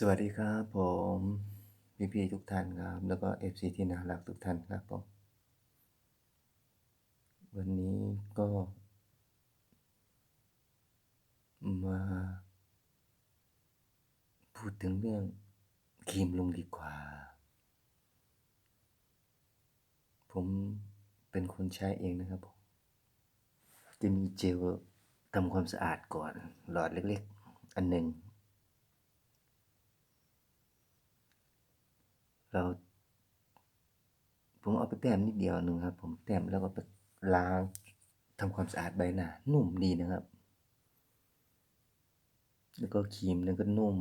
สวัสดีครับผมพี่พี่ทุกท่านครับแล้วก็เอฟซีที่น่ารักทุกท่านครับผมวันนี้ก็ มา พูดถึงเรื่องครีมลุงดีกว่า ผมเป็นคนใช้เองนะครับผมจะมีเจลทำความสะอาดก่อนหลอดเล็ก ๆ อันหนึ่ง เรา ผมเอาไปแต้มนิดเดียวหนึ่งครับ ผมแต้มแล้วก็ไปล้างทำความสะอาดใบหน้านุ่มดีนะครับ แล้วก็ครีมนั้นก็นุ่ม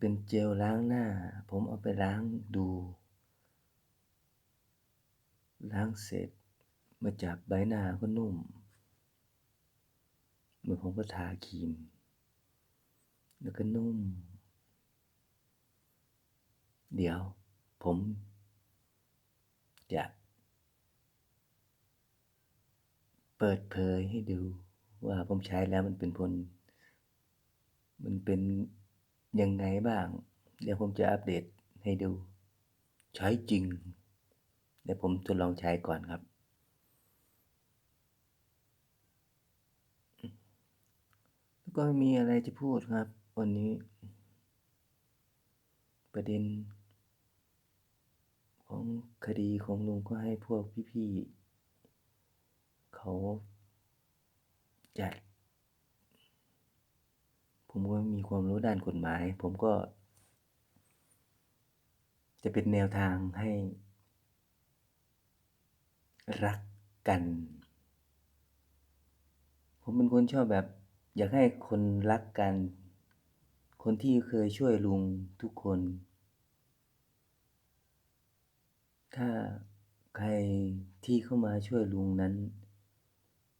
เป็นเจลล้างหน้า ผมเอาไปล้างดู ล้างเสร็จมาจับใบหน้าก็นุ่มเมื่อผมก็ทาครีม แล้วก็นุ่ม เดี๋ยวผมจะเปิดเผยให้ดูว่าผมใช้แล้วมันเป็นผล มันเป็นยังไงบ้าง เดี๋ยวผมจะอัปเดตให้ดู ใช้จริงเดี๋ยวผมทดลองใช้ก่อนครับ แล้วก็มีอะไรจะพูดครับ วันนี้ ประเด็น ของคดีของลุงก็ให้พวกพี่ๆเขาจัด ผมก็มีความรู้ด้านกฎหมาย ผมก็ จะเป็นแนวทางให้ รักกัน ผมเป็นคนชอบแบบ อยากให้คนรักกัน คนที่เคยช่วยลุงทุกคน ถ้าใครที่เข้ามาช่วยลุงนั้น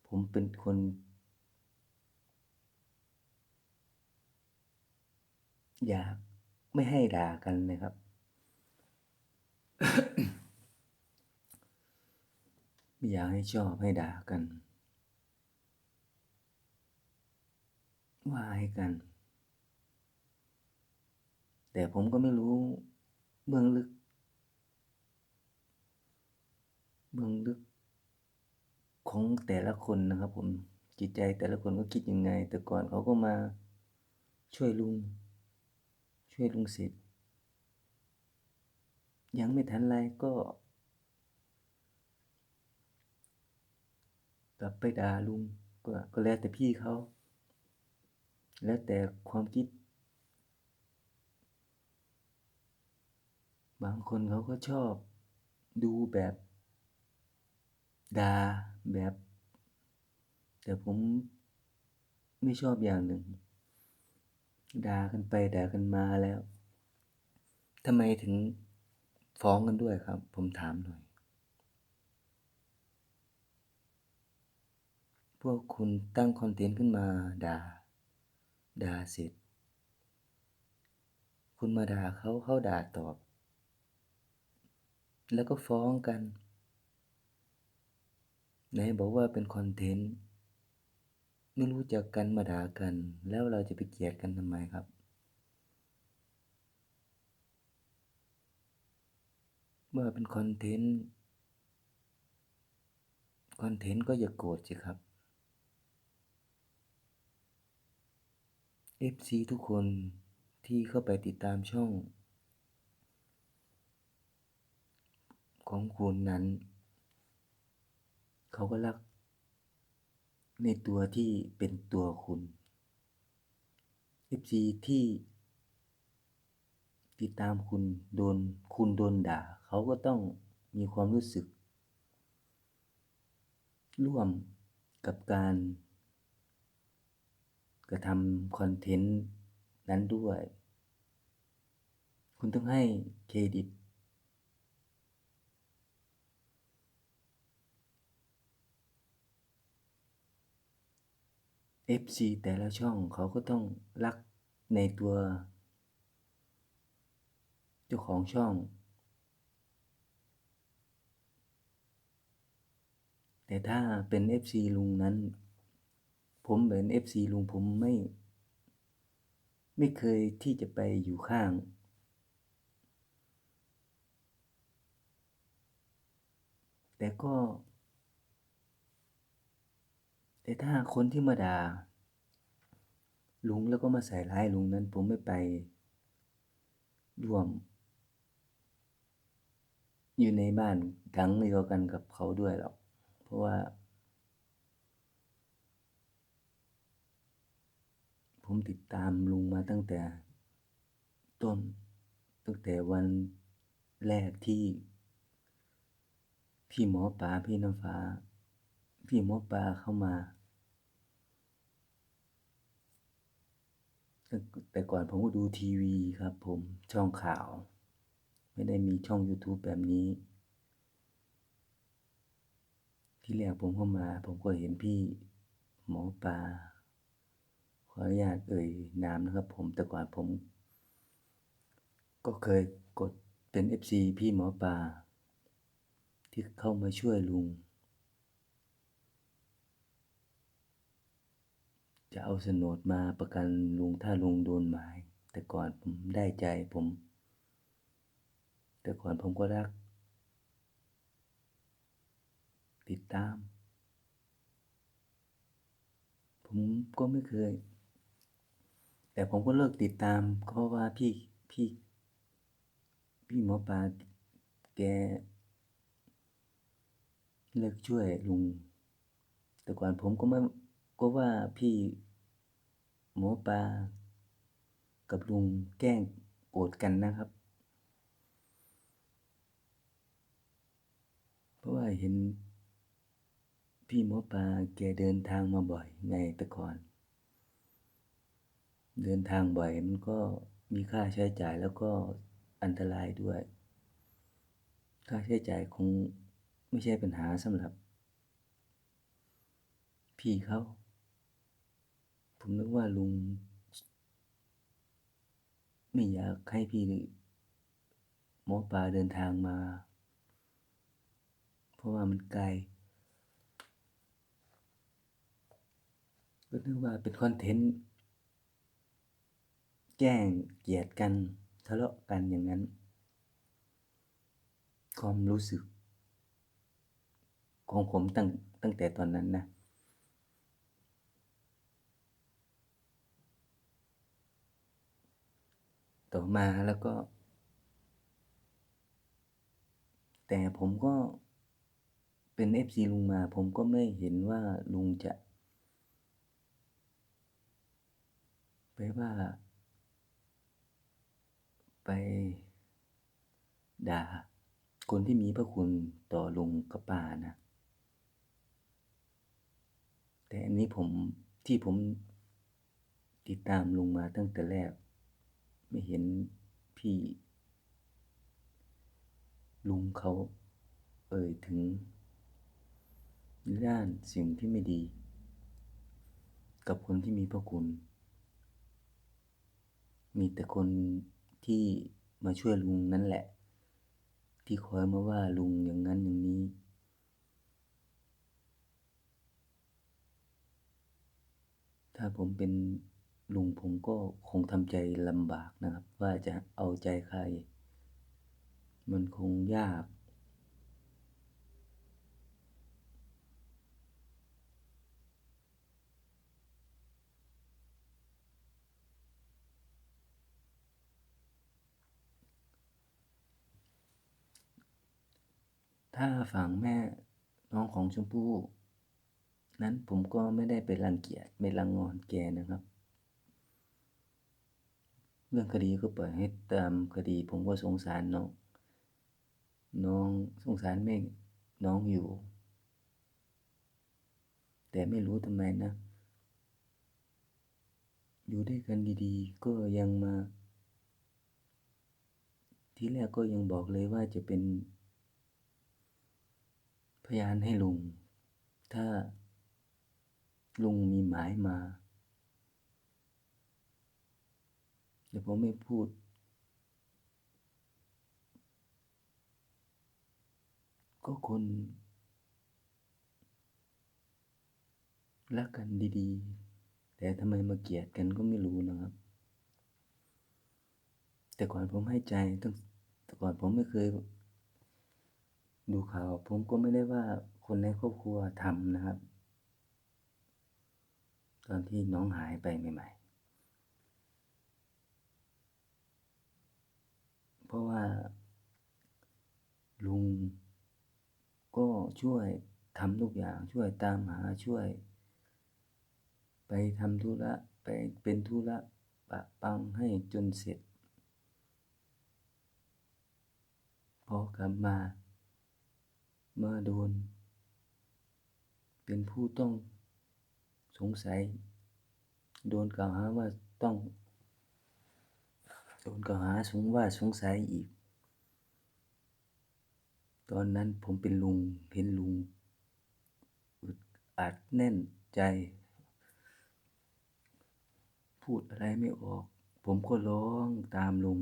ผมเป็นคน อยากไม่ให้ด่ากันนะครับ ไม่อยากให้ชอบให้ด่ากัน ว่าให้กัน แต่ผมก็ไม่รู้เบื้องลึก เบื้องลึกของแต่ละคนนะครับ ผมจิตใจแต่ละคนก็คิดยังไง แต่ก่อนเขาก็มาช่วยลุง ช่วยลุงเสร็จ ยังไม่ทันไรก็ กลับไปด่าลุงก็ก็แล้วแต่พี่เขา แล้วแต่ความคิด บางคนเขาก็ชอบดูแบบ ด่าแบบ แต่ผมไม่ชอบอย่างหนึ่งด่ากันไปด่ากันมาแล้วทำไมถึงฟ้องกันด้วยครับ ผมถามหน่อย พวกคุณตั้งคอนเทนต์ขึ้นมาด่าด่าเสร็จ คุณมาด่าเขาเขาด่าตอบ แล้วก็ฟ้องกัน ไหนบอกว่าเป็นคอนเทนต์ไม่รู้จักกันมาด่ากัน แล้วเราจะไปเกลียดกันทำไมครับ เมื่อเป็นคอนเทนต์คอนเทนต์ก็อย่าโกรธสิครับ FC ทุกคนที่เข้าไปติดตามช่อง ของคุณนั้น เขาก็รัก ในตัวที่เป็นตัวคุณ FC ที่ ติดตามคุณโดนคุณโดนด่า เขาก็ต้องมีความรู้สึก ร่วมกับการ กระทำคอนเทนต์นั้นด้วย คุณต้องให้เครดิต FC แต่ละช่องเขาก็ต้องรักในตัว เจ้าของช่อง แต่ถ้าเป็น FC ลุงนั้น ผมเป็น FC ลุงผมไม่ ไม่เคยที่จะไปอยู่ข้างแต่ก็ แต่ถ้าคนที่มาด่าลุงแล้วก็มาใส่ร้ายลุงนั้น ผมไม่ไปร่วม อยู่ในบ้านหลังเดียวกันกับเขาด้วยหรอก เพราะว่า ผมติดตามลุงมาตั้งแต่ ต้น ตั้งแต่วันแรกที่ พี่หมอปลาพี่น้ำฟ้า พี่หมอปลาเข้ามา แต่ก่อนผมก็ดูทีวีครับผมช่องข่าว ไม่ได้มีช่อง YouTube แบบนี้ ที่แรกผมเข้ามา ผมก็เห็นพี่หมอปลาขออนุญาตเอ่ยนามนะครับผมแต่ก่อนผม ก็เคยกดเป็น FC พี่หมอปลาที่เข้ามาช่วยลุง จะเอาโฉนดมาประกันลุงถ้าลุงโดนหมาย แต่ก่อนผมได้ใจผม แต่ก่อนผมก็รัก ติดตาม ผมก็ไม่เคย แต่ผมก็เลิกติดตามเพราะว่าพี่พี่ พี่หมอปลาแกเลิกช่วยลุง แต่ก่อนผมก็ไม่ ก็ว่าพี่หมอปลากับลุงแกล้งโกรธกันนะครับ เพราะว่าเห็น พี่หมอปลาแกเดินทางมาบ่อยไงต่ก่อน เดินทางบ่อยมันก็มีค่าใช้จ่ายแล้วก็อันตรายด้วย ค่าใช้จ่ายคงไม่ใช่ปัญหาสำหรับ พี่เขา ผมนึกว่าลุง ไม่อยากให้พี่หมอปลาเดินทางมา เพราะว่ามันไกล ก็นึกว่าเป็นคอนเทนต์แกล้งเกลียดกันทะเลาะกันอย่างนั้น ความรู้สึก ของผมตั้งตั้งแต่ตอนนั้นนะ ต่อมาแล้วก็ แต่ผมก็เป็น FC ลุงมา ผมก็ไม่เห็นว่าลุงจะไปว่า ไปด่าคนที่มีพระคุณต่อลุงกับป้านะ แต่อันนี้ผมที่ผมติดตามลุงมาตั้งแต่แรก ไม่เห็นพี่ ลุงเขา เอ่ยถึงด้านสิ่งที่ไม่ดี กับคนที่มีพระคุณ มีแต่คนที่มาช่วยลุงนั่นแหละ ที่คอยมาว่าลุงอย่างนั้นอย่างนี้ ถ้าผมเป็น ลุงผมก็คงทำใจลำบากนะครับ ว่าจะเอาใจใคร มันคงยาก ถ้าฝั่งแม่น้องของชมพู่นั้นผมก็ไม่ได้ไปรังเกียจไม่รังงอนแกนะครับ เรื่องคดีก็ปล่อยให้ตามคดี ผมก็สงสารน้อง น้องสงสารแม่น้องอยู่ แต่ไม่รู้ทำไมนะ อยู่ด้วยกันดีๆ ก็ยังมา ทีแรกก็ยังบอกเลยว่าจะเป็น พยานให้ลุง ถ้าลุงมีหมายมา เดี๋ยวผมไม่พูด ก็คน รักกันดีๆ แต่ทำไมมาเกลียดกันก็ไม่รู้นะครับ แต่ก่อนผมให้ใจตั้งแต่ก่อนผมไม่เคย ดูข่าวผมก็ไม่ได้ว่าคนในครอบครัวทำนะครับ ตอนที่น้องหายไปใหม่ๆ เพราะว่า ลุงก็ช่วยทำทุกอย่างช่วยตามหาช่วย ไปทำธุระไปเป็นธุระปะปังให้จนเสร็จ พอกลับมา มาโดน เป็นผู้ต้องสงสัย โดนกล่าวหาว่าต้อง นกล่าวหาสงว่าสงสัยอีก ตอนนั้นผมเป็นลุงเห็นลุงอึดอัดแน่นใจ พูดอะไรไม่ออก ผมก็ร้องตามลุง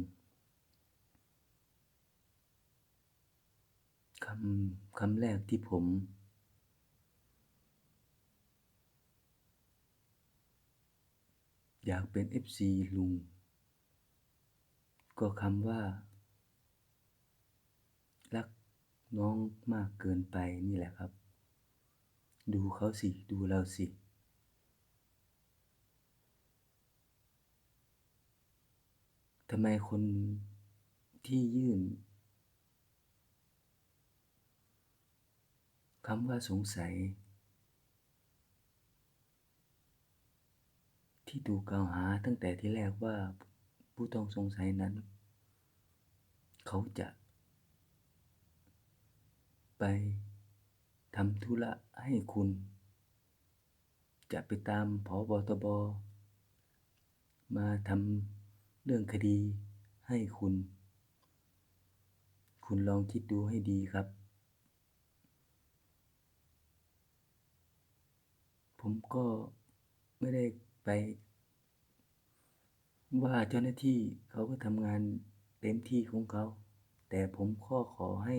คำคำแรกที่ผม อยากเป็น FC ลุง ก็คำว่า รักน้องมากเกินไปนี่แหละครับ ดูเขาสิ ดูเราสิ ทำไมคนที่ยื่นคำว่าสงสัย ที่ถูกกล่าวหาตั้งแต่ที่แรกว่า ผู้ต้องสงสัยนั้น เขาจะ ไปทำธุระให้คุณ จะไปตามผบ.ตบ.มาทำเรื่องคดีให้คุณ คุณลองคิดดูให้ดีครับ ผมก็ไม่ได้ไป ว่าเจ้าหน้าที่เขาก็ทำงานเต็มที่ของเขา แต่ผมก็ขอให้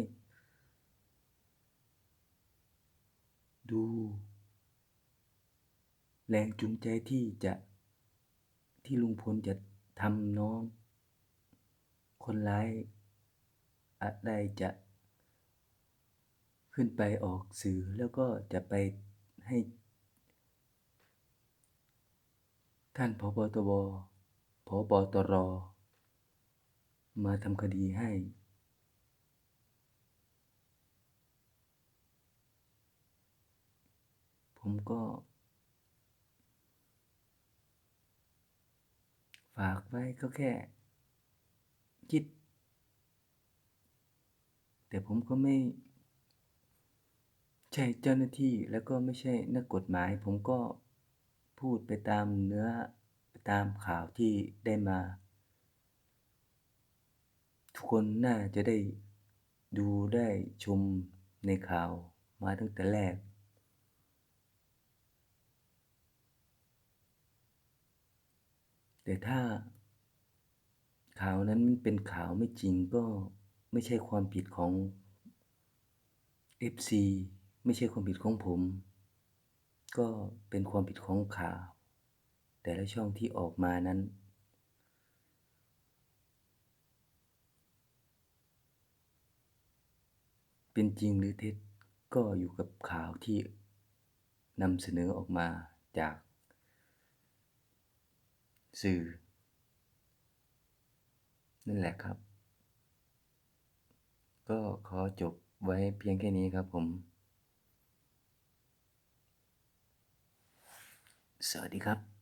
ดู แรงจูงใจที่จะที่ลุงพลจะทำน้อง คนร้ายอาจได้จะขึ้นไปออกสื่อแล้วก็จะไปให้ ท่านผบ.ตบ. ผบ.ตร.มาทำคดีให้ ผมก็ ฝากไว้ก็แค่ คิด แต่ผมก็ไม่ ใช่เจ้าหน้าที่แล้วก็ไม่ใช่นักกฎหมาย ผมก็พูดไปตามเนื้อ ตามข่าวที่ได้มา ทุกคนน่าจะได้ดูได้ชมในข่าวมาตั้งแต่แรก แต่ถ้าข่าวนั้นมันเป็นข่าวไม่จริงก็ไม่ใช่ความผิดของ FC ไม่ใช่ความผิดของผม ก็เป็นความผิดของข่าว แต่ละช่องที่ออกมานั้น เป็นจริงหรือเท็จก็อยู่กับข่าวที่นำเสนอออกมาจาก สื่อ นั่นแหละครับ ก็ขอจบไว้เพียงแค่นี้ครับผม สวัสดีครับ